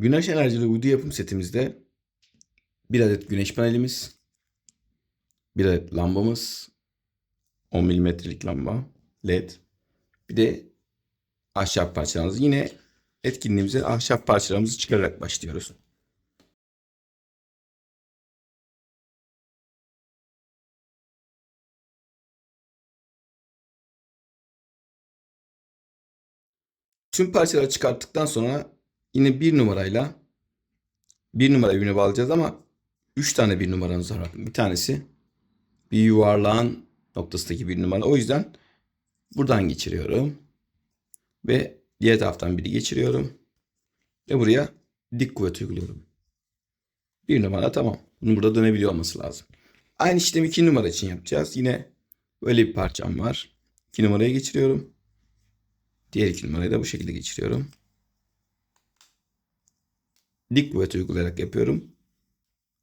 Güneş enerjili uydu yapım setimizde bir adet güneş panelimiz, bir adet lambamız, 10 milimetrelik lamba, led, bir de ahşap parçalarımız. Yine etkinliğimize ahşap parçalarımızı çıkararak başlıyoruz. Tüm parçaları çıkarttıktan sonra yine bir numarayla bir numara ürüne bağlayacağız ama üç tane bir numaramız var. Bir tanesi bir yuvarlağın noktasındaki bir numara. O yüzden buradan geçiriyorum. Ve diğer taraftan biri geçiriyorum. Ve buraya dik kuvvet uyguluyorum. Bir numara tamam. Bunun burada dönebiliyor olması lazım. Aynı işlemi iki numara için yapacağız. Yine böyle bir parçam var. İki numaraya geçiriyorum. Diğer iki numarayı da bu şekilde geçiriyorum. Dik kuvvet uygulayarak yapıyorum.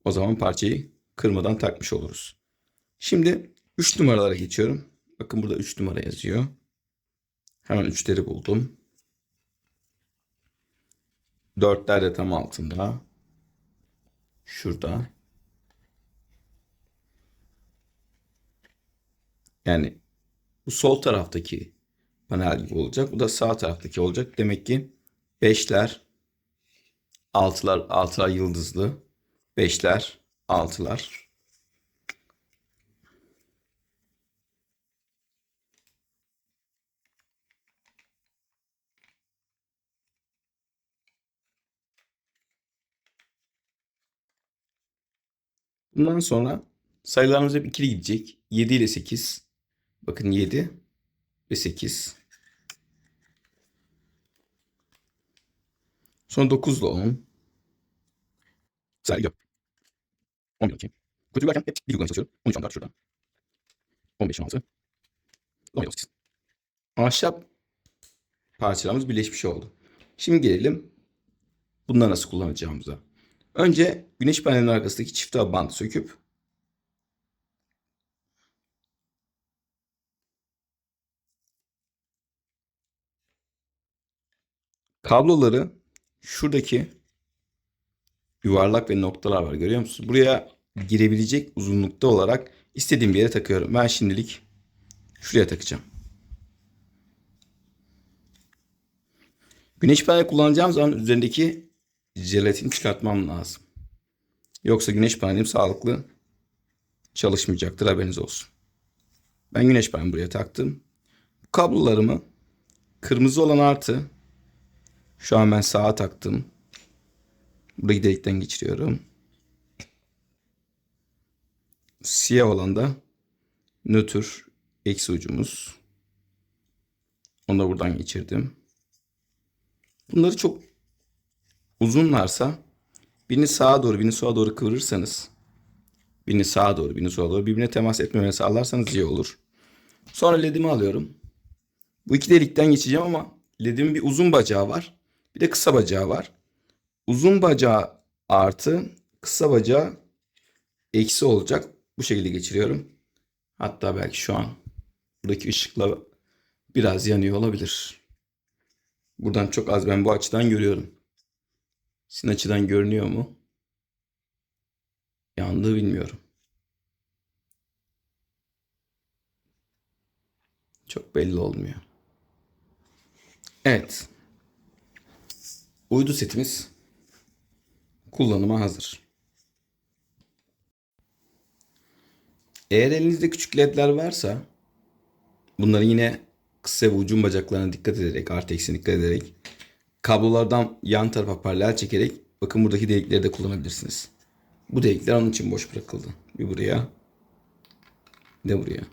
O zaman parçayı kırmadan takmış oluruz. Şimdi 3 numaralara geçiyorum. Bakın burada 3 numara yazıyor. Hemen 3'leri buldum. 4'ler de tam altında. Şurada. Yani bu sol taraftaki panel gibi olacak. Bu da sağ taraftaki olacak. Demek ki 5'ler, 6'lar, 6'lar yıldızlı. 5'ler, 6'lar. Bundan sonra sayılarımız hep ikili gidecek. 7 ile 8. Bakın 7 ve 8. Sonra 9 ile 10. Güzel gidiyor. 11 12. Kutu varken hep bir uygulamaya çalışıyorum. 13 14 şurada. 15 16. 17 18. Ahşap parçalarımız birleşmiş oldu. Şimdi gelelim bunları nasıl kullanacağımıza. Önce güneş panelinin arkasındaki çift bandı söküp kabloları şuradaki yuvarlak ve noktalar var görüyor musunuz? Buraya girebilecek uzunlukta olarak istediğim bir yere takıyorum. Ben şimdilik şuraya takacağım. Güneş paneli kullanacağım zaman üzerindeki jelatini çıkartmam lazım. Yoksa güneş panelim sağlıklı çalışmayacaktır haberiniz olsun. Ben güneş paneli buraya taktım. Kablolarımı kırmızı olan artı şu an ben sağa taktım. Burayı delikten geçiriyorum. Siyah olan da nötr eksi ucumuz. Onu da buradan geçirdim. Bunları çok uzunlarsa birini sağa doğru birini sola doğru kıvırırsanız birini sağa doğru birini sola doğru birbirine temas etmemeni sağlarsanız iyi olur. Sonra ledimi alıyorum. Bu iki delikten geçeceğim ama ledimin bir uzun bacağı var. Bir de kısa bacağı var. Uzun bacağı artı kısa bacağı eksi olacak. Bu şekilde geçiriyorum. Hatta belki şu an buradaki ışıkla biraz yanıyor olabilir. Buradan çok az ben bu açıdan görüyorum. Sizin açıdan görünüyor mu? Yandığı bilmiyorum. Çok belli olmuyor. Evet. Uydu setimiz kullanıma hazır. Eğer elinizde küçük ledler varsa bunları yine kısa ve ucun bacaklarına dikkat ederek, artı eksine dikkat ederek kablolardan yan tarafa paralel çekerek bakın buradaki delikleri de kullanabilirsiniz. Bu delikler onun için boş bırakıldı. Bir buraya de buraya.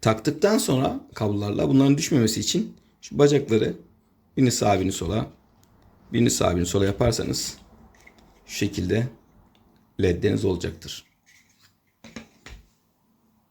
Taktıktan sonra kablolarla bunların düşmemesi için şu bacakları birini sağa birini sola birini sağa birini sola yaparsanız şu şekilde ledleriniz olacaktır.